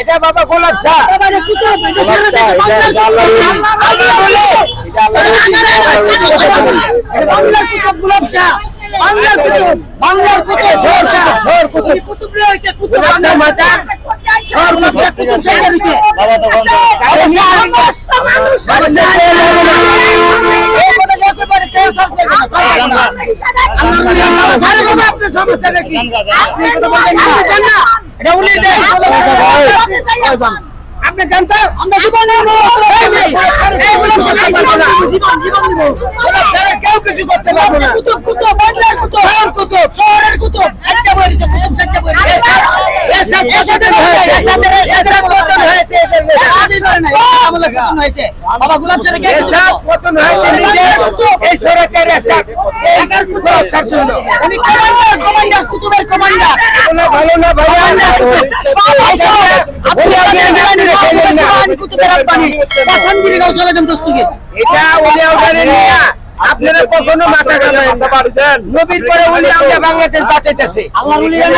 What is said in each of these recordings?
এটা বাবা কুতুব, কুতুব। বলে, কুতুব গোলাপ শাহ। বাংলার কুতুব, বাংলার কুতুব, শহর কুতুব, শহর কুতুব। কুতুব রে কুতুব গোলাপ শাহ শহর গোলাপ কুতুব শাহ হয়েছে। বাবা তো- আরে আপনি জানতো আমরা জীবন জীবন জীবন শাহ কেউ কিছু করতে পারবে না কুতুব কুতুব বাংলার কুতুব শহর কুতুব শহরের কুতুব একটা বই কুতুব একটা বই ভালো না ভালো এটা আপনারা কখনো মাথা ঘামাবেন নবীর পরে ওলি আউলিয়া বাংলাদেশ বাঁচাইতেছে। ওলিরা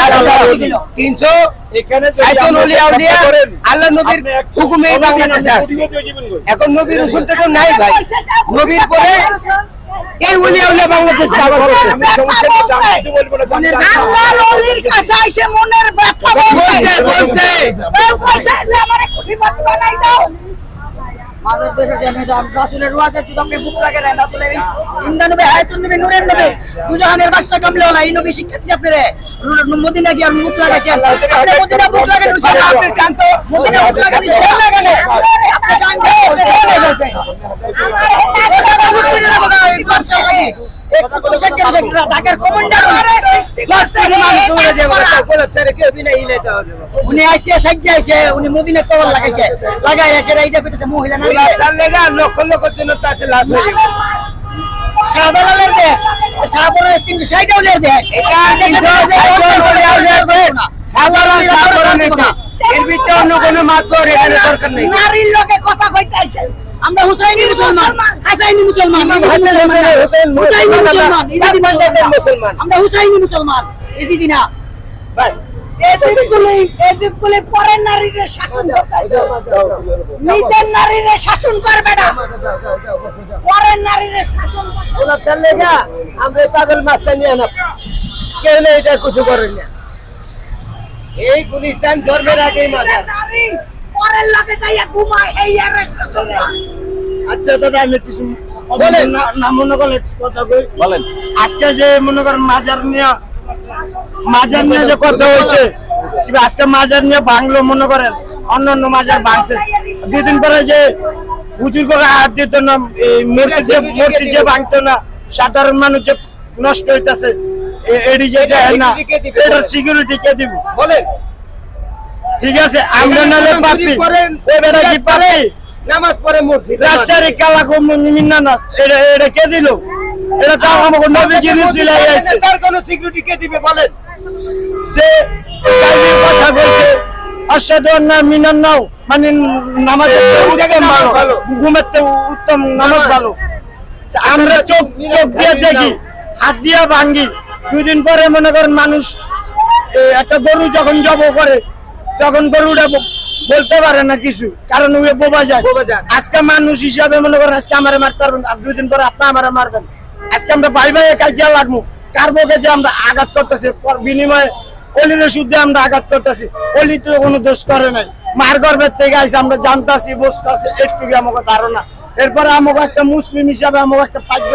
সাইতুল ওলি আউলিয়া আল্লাহ নবীর হুকুমে বাংলাদেশে আসছে। এখন নবীর রসুল তো নাই ভাই। নবীর পরে এই ওলি আউলিয়া বাংলাদেশ আল্লাহর অলির কাছে আইসে মনের ব্যথা বলতে বলতে। কেউ কইছে আমারে বানাই দাও মানুষ দেশে জেনে যান রাসূলের ওয়াজে তুই বুক লাগে না রাসূলের জিন্দা নবী হায়াতুন নবী নূরের নবী দুজাহানের বাদশা কামলে ওলা এই নবী শিক্ষা দিতে আপনারে মদিনা গিয়ে মুখ লাগাইছেন আপনি মদিনা বুক লাগান আপনি জানতো মদিনা বুক লাগান লাগালে আপনি জানতো ঢাকার কমান্ডার উনি আইসে সাজ্জা আইসে উনি মদিনা কবর লাগাইছে। লাগাই এসে রাইডা পেতেছে মহিলা না লক্ষ লক্ষ জন তো আছে লাশ হয়ে যাবে। শাহজালালের দেশ শাহপুরের তিনশো ষাট আউলিয়ার দেশ। এটা তিনশো ষাট ওলি আউলিয়ার দেশ। সাধারণ সাধারণের দেশ। এর ভিতরে অন্য কোনো মাতবর এখানে দরকার নেই। নারীর লোকে কথা কইতে আইছে আমরা হুসাইনি মুসলমান? হাসাইনি মুসলমান? হুসাইনি মুসলমান। মুসলমান। মুসলমান মুসলমান। আমরা হুসাইনি মুসলমান। ইজিদি না। বাস পরের নারীরে শাসন করতে নিজের নারীরে শাসন করবে না। পরের নারীরে শাসন করতে ওরা আমরা এই পাগল মাছটা নিয়ে আনা কেউ না এটা কিছু করেন না। এই গুলিস্তান ধর্মের আগেই মাজার। পরের লোকে যাইয়া ঘুমায় এই আরে শাসন। আচ্ছা দাদা আমি কিছু। না- মনে একটু কথা বলেন। আজকে যে মনে করেন মাজার নিয়ে মাজার নিয়ে যে কথা হয়েছে আজকে মাজার নিয়ে বাংলো মনে করেন অন্য অন্য মাজার ভাঙছে দুদিন পরে যে হুজুর করে হাত দিত না এই মসজিদ যে মসজিদ যে ভাঙতো না সাধারণ মানুষ যে নষ্ট হইতাছে যে না? এটার সিকিউরিটি কে দিব? বলেন। ঠিক আছে আমরা নালে যখন পাপি চুরি করেন, ওই বেটা কি পাপি নামাজ পড়ে মসজিদ। রাজশাহী কালাকো মিন্না নাচ এটা এটা কে দিল? এটা তো আমাকে নবীজি রুসিল আইছে তার কোনো সিকিউরিটি কে দিবে বলেন। সে কথা কইছে আশহাদু আন্না মিনান নাও মানে নামাজের উত্তম ভালো। ঘুমের উত্তম নামাজ ভালো। আমরা চোখ চোখ দিয়ে দেখি হাত দিয়ে ভাঙ্গি। দুই দিন পরে মনে করেন মানুষ একটা গরু যখন জব করে তখন গরুটা বলতে পারে না কিছু কারণ ওই বোবা যায়। আজকে মানুষ হিসাবে মনে করেন আজকে আমারে মারতে পারবেন আর দুই দিন পরে আপনি আমারে মারবেন। আজকে আমরা ভাই ভাই কাজিয়া লাগবো। কার বকে যে আমরা আঘাত করতেছি বিনিময়ে অলির শুদ্ধে আমরা আঘাত করতেছি অলি তো কোনো দোষ করে নাই। মার গর্বের থেকে আইসে আমরা জানতাছি বুঝতাছি একটু আমাকে ধারণা। এরপরে আমাকে একটা মুসলিম হিসাবে আমাকে একটা ভাগ্য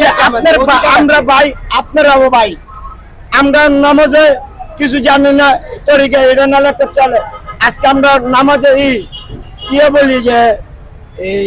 যে আপনার। আমরা ভাই আপনারাও ভাই। আমরা নামাজে কিছু জানি না তরিকা এটা নাহলে একটা চলে। আজকে আমরা নামাজে ই কি বলি যে এই